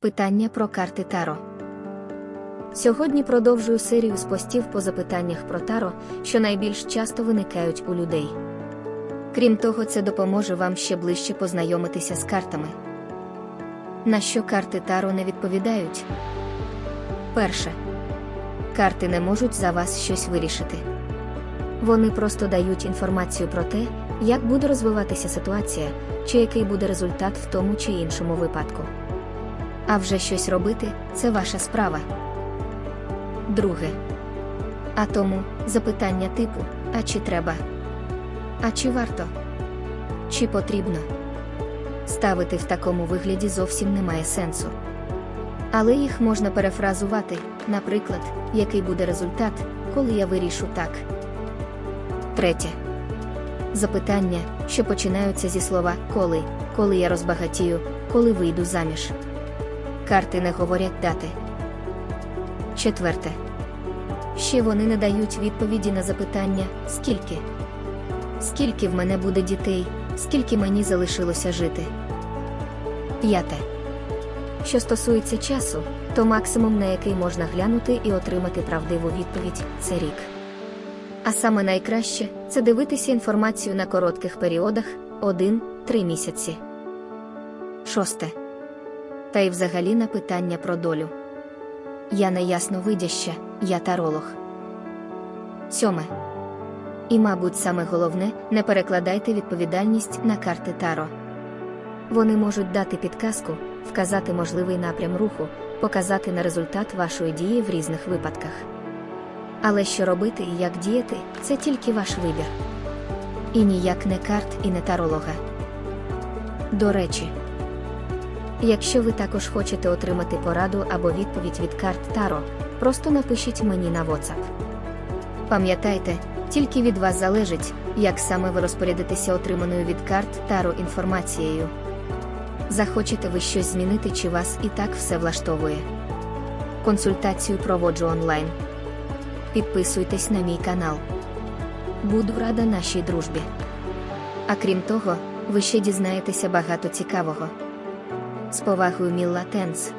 Питання про карти Таро. Сьогодні продовжую серію з постів по запитаннях про Таро, що найбільш часто виникають у людей. Крім того, це допоможе вам ще ближче познайомитися з картами. На що карти Таро не відповідають? Перше. Карти не можуть за вас щось вирішити. Вони просто дають інформацію про те, як буде розвиватися ситуація, чи який буде результат в тому чи іншому випадку. А вже щось робити це ваша справа. Друге. А тому запитання типу: а чи треба? А чи варто? Чи потрібно? Ставити в такому вигляді зовсім немає сенсу. Але їх можна перефразувати, наприклад, який буде результат, коли я вирішу так. Третє. Запитання, що починаються зі слова коли, коли я розбагатію, коли вийду заміж. Карти не говорять дати. Четверте. Ще вони не дають відповіді на запитання скільки. Скільки в мене буде дітей, скільки мені залишилося жити. П'яте. Що стосується часу, то максимум, на який можна глянути і отримати правдиву відповідь, це рік. А саме найкраще це дивитися інформацію на коротких періодах 1-3 місяці. Шосте. Та й взагалі на питання про долю. Я не ясновидяща, я таролог. Сьоме. І, мабуть, саме головне, не перекладайте відповідальність на карти Таро. Вони можуть дати підказку, вказати можливий напрям руху, показати на результат вашої дії в різних випадках. Але що робити і як діяти, це тільки ваш вибір. І ніяк не карт і не таролога. До речі, якщо ви також хочете отримати пораду або відповідь від карт Таро, просто напишіть мені на WhatsApp. Пам'ятайте, тільки від вас залежить, як саме ви розпорядитеся отриманою від карт Таро інформацією. Захочете ви щось змінити, чи вас і так все влаштовує. Консультацію проводжу онлайн. Підписуйтесь на мій канал. Буду рада нашій дружбі. А крім того, ви ще дізнаєтеся багато цікавого. З повагою Мілла Тенс.